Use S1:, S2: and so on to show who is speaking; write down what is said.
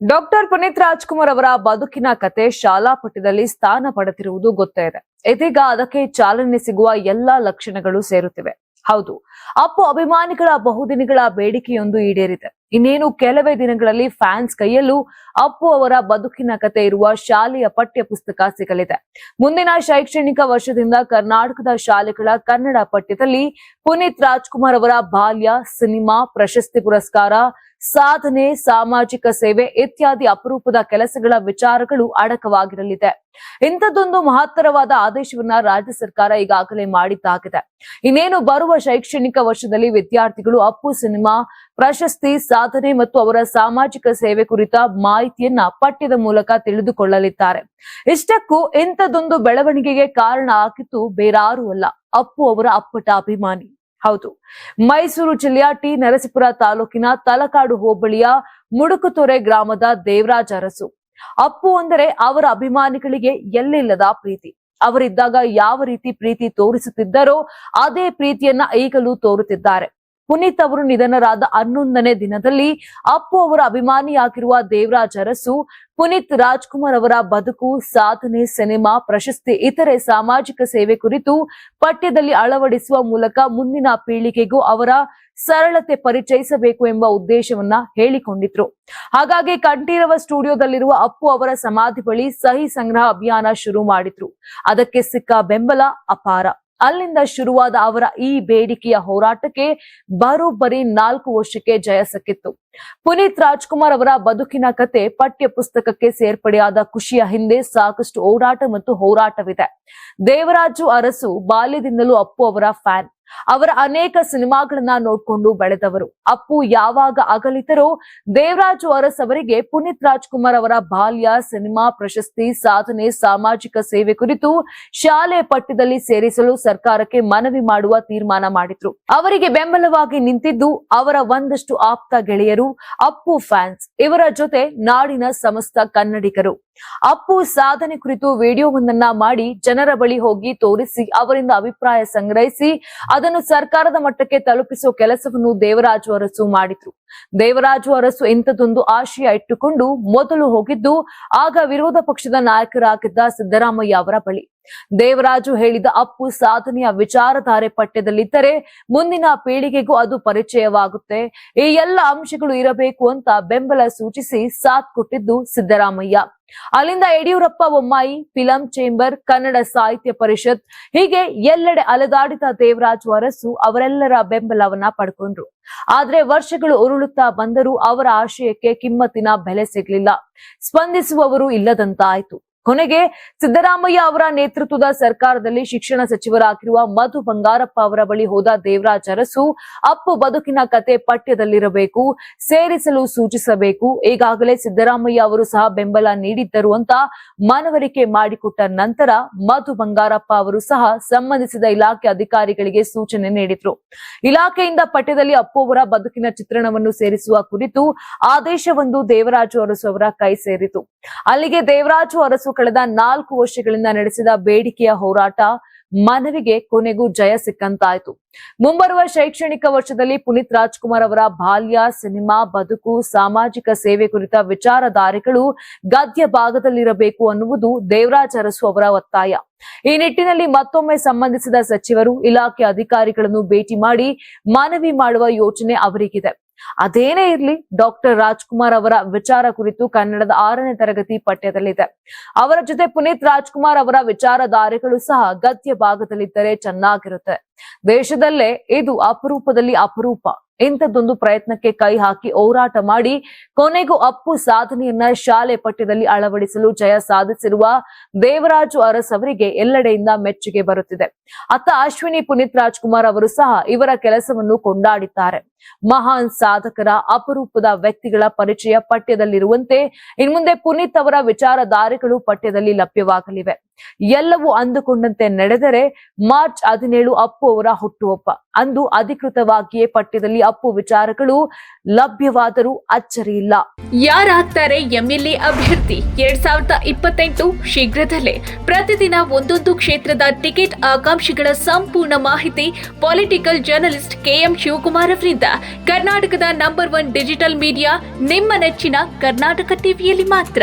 S1: Doctor Puneeth Rajkumar ಅವರ ಬದುಕಿನ ಕತೆ ಶಾಲಾ ಪಠ್ಯದಲ್ಲಿ ಸ್ಥಾನ ಪಡೆದಿರುವುದು ಗೊತ್ತೇ ಇದೆ. ಇದೀಗ ಅದಕ್ಕೆ ಚಾಲನೆ ಸಿಗುವ ಎಲ್ಲಾ ಲಕ್ಷಣಗಳು ಸೇರುತ್ತಿವೆ. ಹೌದು, ಅಪ್ಪು ಅಭಿಮಾನಿಗಳ ಬಹುದಿನಗಳ ಬೇಡಿಕೆಯೊಂದು ಈಡೇರಿದೆ. ಇನ್ನೇನು ಕೆಲವೇ ದಿನಗಳಲ್ಲಿ ಫ್ಯಾನ್ಸ್ ಕೈಯಲ್ಲೂ ಅಪ್ಪು ಅವರ ಬದುಕಿನ ಕತೆ ಇರುವ ಶಾಲೆಯ ಪಠ್ಯ ಪುಸ್ತಕ ಸಿಗಲಿದೆ. ಮುಂದಿನ ಶೈಕ್ಷಣಿಕ ವರ್ಷದಿಂದ ಕರ್ನಾಟಕದ ಶಾಲೆಗಳ ಕನ್ನಡ ಪಠ್ಯದಲ್ಲಿ ಪುನೀತ್ ರಾಜ್ಕುಮಾರ್ ಅವರ ಬಾಲ್ಯ, ಸಿನಿಮಾ, ಪ್ರಶಸ್ತಿ ಪುರಸ್ಕಾರ ಸಾಧನೆ, ಸಾಮಾಜಿಕ ಸೇವೆ ಇತ್ಯಾದಿ ಅಪರೂಪದ ಕೆಲಸಗಳ ವಿಚಾರಗಳು ಅಡಕವಾಗಿರಲಿದೆ. ಇಂಥದ್ದೊಂದು ಮಹತ್ತರವಾದ ಆದೇಶವನ್ನ ರಾಜ್ಯ ಸರ್ಕಾರ ಈಗಾಗಲೇ ಮಾಡಿದ್ದಾಗಿದೆ. ಇನ್ನೇನು ಬರುವ ಶೈಕ್ಷಣಿಕ ವರ್ಷದಲ್ಲಿ ವಿದ್ಯಾರ್ಥಿಗಳು ಅಪ್ಪು ಸಿನಿಮಾ, ಪ್ರಶಸ್ತಿ, ಸಾಧನೆ ಮತ್ತು ಅವರ ಸಾಮಾಜಿಕ ಸೇವೆ ಕುರಿತ ಮಾಹಿತಿಯನ್ನ ಪಠ್ಯದ ಮೂಲಕ ತಿಳಿದುಕೊಳ್ಳಲಿದ್ದಾರೆ. ಇಷ್ಟಕ್ಕೂ ಇಂಥದ್ದೊಂದು ಬೆಳವಣಿಗೆಗೆ ಕಾರಣ ಆಗಿತ್ತು ಬೇರಾರೂ ಅಲ್ಲ. ಅಪ್ಪು ಅವರ ಅಪ್ಪಟ ಅಭಿಮಾನಿ. ಹೌದು. ಮೈಸೂರು ಜಿಲ್ಲೆಯ ಟಿ. ನರಸೀಪುರ ತಾಲೂಕಿನ ತಲಕಾಡು ಹೋಬಳಿಯ ಮುಡುಕುತೊರೆ ಗ್ರಾಮದ ದೇವರಾಜ ಅರಸು. ಅಪ್ಪು ಅಂದರೆ ಅವರ ಅಭಿಮಾನಿಗಳಿಗೆ ಎಲ್ಲಿಲ್ಲದ ಪ್ರೀತಿ. ಅವರಿದ್ದಾಗ ಯಾವ ರೀತಿ ಪ್ರೀತಿ ತೋರಿಸುತ್ತಿದ್ದರೋ ಅದೇ ಪ್ರೀತಿಯನ್ನ ಈಗಲೂ ತೋರುತ್ತಿದ್ದಾರೆ. ಪುನೀತ್ ಅವರು ನಿಧನರಾದ ಹನ್ನೊಂದನೇ ದಿನದಲ್ಲಿ ಅಪ್ಪು ಅವರ ಅಭಿಮಾನಿಯಾಗಿರುವ ದೇವರಾಜ್ ಅರಸು, ಪುನೀತ್ ರಾಜ್ಕುಮಾರ್ ಅವರ ಬದುಕು, ಸಾಧನೆ, ಸಿನಿಮಾ, ಪ್ರಶಸ್ತಿ, ಇತರೆ ಸಾಮಾಜಿಕ ಸೇವೆ ಕುರಿತು ಪಠ್ಯದಲ್ಲಿ ಅಳವಡಿಸುವ ಮೂಲಕ ಮುಂದಿನ ಪೀಳಿಗೆಗೂ ಅವರ ಸರಳತೆ ಪರಿಚಯಿಸಬೇಕು ಎಂಬ ಉದ್ದೇಶವನ್ನ ಹೇಳಿಕೊಂಡಿದ್ರು. ಹಾಗಾಗಿ ಕಂಠೀರವ ಸ್ಟುಡಿಯೋದಲ್ಲಿರುವ ಅಪ್ಪು ಅವರ ಸಮಾಧಿ ಬಳಿ ಸಹಿ ಸಂಗ್ರಹ ಅಭಿಯಾನ ಶುರು ಮಾಡಿದ್ರು. ಅದಕ್ಕೆ ಸಿಕ್ಕ ಬೆಂಬಲ ಅಪಾರ. ಅಲ್ಲಿಂದ ಶುರುವಾದ ಅವರ ಈ ಬೇಡಿಕೆಯ ಹೋರಾಟಕ್ಕೆ ಬರೋಬ್ಬರಿ ನಾಲ್ಕು ವರ್ಷಕ್ಕೆ ಜಯ ಸಿಕ್ಕಿತ್ತು. ಪುನೀತ್ ರಾಜ್ಕುಮಾರ್ ಅವರ ಬದುಕಿನ ಕತೆ ಪಠ್ಯ ಪುಸ್ತಕಕ್ಕೆ ಸೇರ್ಪಡೆಯಾದ ಖುಷಿಯ ಹಿಂದೆ ಸಾಕಷ್ಟು ಓಡಾಟ ಮತ್ತು ಹೋರಾಟವಿದೆ. ದೇವರಾಜು ಅರಸು ಬಾಲ್ಯದಿಂದಲೂ ಅಪ್ಪು ಅವರ ಫ್ಯಾನ್. ಅವರ ಅನೇಕ ಸಿನಿಮಾಗಳನ್ನ ನೋಡ್ಕೊಂಡು ಬೆಳೆದವರು. ಅಪ್ಪು ಯಾವಾಗ ಅಗಲಿತರೋ ದೇವರಾಜು ಅರಸ್ ಅವರಿಗೆ ಪುನೀತ್ ರಾಜ್ಕುಮಾರ್ ಅವರ ಬಾಲ್ಯ, ಸಿನಿಮಾ ಪ್ರಶಸ್ತಿ, ಸಾಧನೆ, ಸಾಮಾಜಿಕ ಸೇವೆ ಕುರಿತು ಶಾಲೆ ಪಠ್ಯದಲ್ಲಿ ಸೇರಿಸಲು ಸರ್ಕಾರಕ್ಕೆ ಮನವಿ ಮಾಡುವ ತೀರ್ಮಾನ ಮಾಡಿದ್ರು. ಅವರಿಗೆ ಬೆಂಬಲವಾಗಿ ನಿಂತಿದ್ದು ಅವರ ಒಂದಷ್ಟು ಆಪ್ತ ಗೆಳೆಯರು ಅಪ್ಪು ಫ್ಯಾನ್ಸ್. ಇವರ ಜೊತೆ ನಾಡಿನ ಸಮಸ್ತ ಕನ್ನಡಿಗರು. ಅಪ್ಪು ಸಾಧನೆ ಕುರಿತು ವಿಡಿಯೋವೊಂದನ್ನ ಮಾಡಿ ಜನರ ಬಳಿ ಹೋಗಿ ತೋರಿಸಿ ಅವರಿಂದ ಅಭಿಪ್ರಾಯ ಸಂಗ್ರಹಿಸಿ ಅದನ್ನು ಸರ್ಕಾರದ ಮಟ್ಟಕ್ಕೆ ತಲುಪಿಸುವ ಕೆಲಸವನ್ನು ದೇವರಾಜು ಅರಸು ಮಾಡಿದ್ರು. ದೇವರಾಜು ಅರಸು ಇಂಥದ್ದೊಂದು ಆಶಯ ಇಟ್ಟುಕೊಂಡು ಮೊದಲು ಹೋಗಿದ್ದು, ಆಗ ವಿರೋಧ ಪಕ್ಷದ ನಾಯಕರಾಗಿದ್ದ ಸಿದ್ದರಾಮಯ್ಯ ಅವರ ಬಳಿ. ದೇವರಾಜು ಹೇಳಿದ ಅಪ್ಪು ಸಾಧನೆಯ ವಿಚಾರಧಾರೆ ಪಠ್ಯದಲ್ಲಿದ್ದರೆ ಮುಂದಿನ ಪೀಳಿಗೆಗೂ ಅದು ಪರಿಚಯವಾಗುತ್ತೆ. ಈ ಎಲ್ಲ ಅಂಶಗಳು ಇರಬೇಕು ಅಂತ ಬೆಂಬಲ ಸೂಚಿಸಿ ಸಾಥ್ ಕೊಟ್ಟಿದ್ದು ಸಿದ್ದರಾಮಯ್ಯ. ಅಲ್ಲಿಂದ ಯಡಿಯೂರಪ್ಪ ಬೊಮ್ಮಾಯಿ ಫಿಲಂ ಚೇಂಬರ್, ಕನ್ನಡ ಸಾಹಿತ್ಯ ಪರಿಷತ್, ಹೀಗೆ ಎಲ್ಲೆಡೆ ಅಲೆದಾಡಿದ ದೇವರಾಜು ಅರಸು ಅವರೆಲ್ಲರ ಬೆಂಬಲವನ್ನ ಪಡ್ಕೊಂಡ್ರು. ಆದ್ರೆ ವರ್ಷಗಳು ಉರುಳುತ್ತಾ ಬಂದರೂ ಅವರ ಆಶಯಕ್ಕೆ ಕಿಮ್ಮತ್ತಿನ ಬೆಲೆ ಸಿಗಲಿಲ್ಲ. ಸ್ಪಂದಿಸುವವರು ಇಲ್ಲದಂತಾಯ್ತು. ಕೊನೆಗೆ ಸಿದ್ದರಾಮಯ್ಯ ಅವರ ನೇತೃತ್ವದ ಸರ್ಕಾರದಲ್ಲಿ ಶಿಕ್ಷಣ ಸಚಿವರಾಗಿರುವ ಮಧು ಬಂಗಾರಪ್ಪ ಅವರ ಬಳಿ ಹೋದ ದೇವರಾಜ್ ಅರಸು ಅಪ್ಪು ಬದುಕಿನ ಕತೆ ಪಠ್ಯದಲ್ಲಿರಬೇಕು, ಸೇರಿಸಲು ಸೂಚಿಸಬೇಕು, ಈಗಾಗಲೇ ಸಿದ್ದರಾಮಯ್ಯ ಅವರು ಸಹ ಬೆಂಬಲ ನೀಡಿದ್ದರು ಅಂತ ಮನವರಿಕೆ ಮಾಡಿಕೊಟ್ಟ ನಂತರ ಮಧು ಬಂಗಾರಪ್ಪ ಅವರು ಸಹ ಸಂಬಂಧಿಸಿದ ಇಲಾಖೆ ಅಧಿಕಾರಿಗಳಿಗೆ ಸೂಚನೆ ನೀಡಿದ್ರು. ಇಲಾಖೆಯಿಂದ ಪಠ್ಯದಲ್ಲಿ ಅಪ್ಪು ಅವರ ಬದುಕಿನ ಚಿತ್ರಣವನ್ನು ಸೇರಿಸುವ ಕುರಿತು ಆದೇಶವೊಂದು ದೇವರಾಜು ಅರಸು ಅವರ ಕೈ ಸೇರಿತು. ಅಲ್ಲಿಗೆ ದೇವರಾಜು ಅರಸು ಕಳೆದ ನಾಲ್ಕು ವರ್ಷಗಳಿಂದ ನಡೆಸಿದ ಬೇಡಿಕೆಯ ಹೋರಾಟ ಮನವಿಗೆ ಕೊನೆಗೂ ಜಯ ಸಿಕ್ಕಂತಾಯ್ತು. ಮುಂಬರುವ ಶೈಕ್ಷಣಿಕ ವರ್ಷದಲ್ಲಿ ಪುನೀತ್ ರಾಜ್ಕುಮಾರ್ ಅವರ ಬಾಲ್ಯ, ಸಿನಿಮಾ, ಬದುಕು, ಸಾಮಾಜಿಕ ಸೇವೆ ಕುರಿತ ವಿಚಾರಧಾರೆಗಳು ಗದ್ಯ ಭಾಗದಲ್ಲಿರಬೇಕು ಅನ್ನುವುದು ದೇವರಾಜ್ ಅರಸು ಅವರ ಒತ್ತಾಯ. ಈ ನಿಟ್ಟಿನಲ್ಲಿ ಮತ್ತೊಮ್ಮೆ ಸಂಬಂಧಿಸಿದ ಸಚಿವರು ಇಲಾಖೆ ಅಧಿಕಾರಿಗಳನ್ನು ಭೇಟಿ ಮಾಡಿ ಮನವಿ ಮಾಡುವ ಯೋಚನೆ ಅವರಿಗಿದೆ. ಅದೇನೇ ಇರ್ಲಿ, ಡಾಕ್ಟರ್ ರಾಜ್ಕುಮಾರ್ ಅವರ ವಿಚಾರ ಕುರಿತು ಕನ್ನಡದ ಆರನೇ ತರಗತಿ ಪಠ್ಯದಲ್ಲಿದೆ. ಅವರ ಜೊತೆ ಪುನೀತ್ ರಾಜ್ಕುಮಾರ್ ಅವರ ವಿಚಾರಧಾರೆಗಳು ಸಹ ಗದ್ಯ ಭಾಗದಲ್ಲಿದ್ದರೆ ಚೆನ್ನಾಗಿರುತ್ತೆ. ದೇಶದಲ್ಲೇ ಇದು ಅಪರೂಪದಲ್ಲಿ ಅಪರೂಪ. ಇಂಥದ್ದೊಂದು ಪ್ರಯತ್ನಕ್ಕೆ ಕೈ ಹಾಕಿ ಹೋರಾಟ ಮಾಡಿ ಕೊನೆಗೂ ಅಪ್ಪು ಸಾಧನೆಯನ್ನ ಶಾಲೆ ಪಠ್ಯದಲ್ಲಿ ಅಳವಡಿಸಲು ಜಯ ಸಾಧಿಸಿರುವ ದೇವರಾಜು ಅರಸ್ ಅವರಿಗೆ ಎಲ್ಲೆಡೆಯಿಂದ ಮೆಚ್ಚುಗೆ ಬರುತ್ತಿದೆ. ಅತ್ತ ಅಶ್ವಿನಿ ಪುನೀತ್ ರಾಜ್ಕುಮಾರ್ ಅವರು ಸಹ ಇವರ ಕೆಲಸವನ್ನು ಕೊಂಡಾಡಿದ್ದಾರೆ. ಮಹಾನ್ ಸಾಧಕರ ಅಪರೂಪದ ವ್ಯಕ್ತಿಗಳ ಪರಿಚಯ ಪಠ್ಯದಲ್ಲಿರುವಂತೆ ಇನ್ಮುಂದೆ ಪುನೀತ್ ಅವರ ವಿಚಾರಧಾರೆಗಳು ಪಠ್ಯದಲ್ಲಿ ಲಭ್ಯವಾಗಲಿವೆ. ಎಲ್ಲವೂ ಅಂದುಕೊಂಡಂತೆ ನಡೆದರೆ ಮಾರ್ಚ್ ಹದಿನೇಳು ಅಪ್ಪು ಅವರ ಹುಟ್ಟುಹಬ್ಬ. ಅಂದು ಅಧಿಕೃತವಾಗಿಯೇ ಪಠ್ಯದಲ್ಲಿ ಅಪ್ಪು ವಿಚಾರಗಳು ಲಭ್ಯವಾದರೂ ಅಚ್ಚರಿ ಇಲ್ಲ.
S2: ಯಾರಾಗ್ತಾರೆ ಎಂಎಲ್ಎ ಅಭ್ಯರ್ಥಿ? ಎರಡ್ ಸಾವಿರದ ಇಪ್ಪತ್ತೆಂಟು ಶೀಘ್ರದಲ್ಲೇ. ಪ್ರತಿದಿನ ಒಂದೊಂದು ಕ್ಷೇತ್ರದ ಟಿಕೆಟ್ ಆಕಾಂಕ್ಷಿಗಳ ಸಂಪೂರ್ಣ ಮಾಹಿತಿ ಪೊಲಿಟಿಕಲ್ ಜರ್ನಲಿಸ್ಟ್ ಕೆಎಂ ಶಿವಕುಮಾರ್ ಅವರಿಂದ. ಕರ್ನಾಟಕದ ನಂಬರ್ ಒನ್ ಡಿಜಿಟಲ್ ಮೀಡಿಯಾ, ನಿಮ್ಮ ನೆಚ್ಚಿನ ಕರ್ನಾಟಕ ಟಿವಿಯಲ್ಲಿ ಮಾತ್ರ.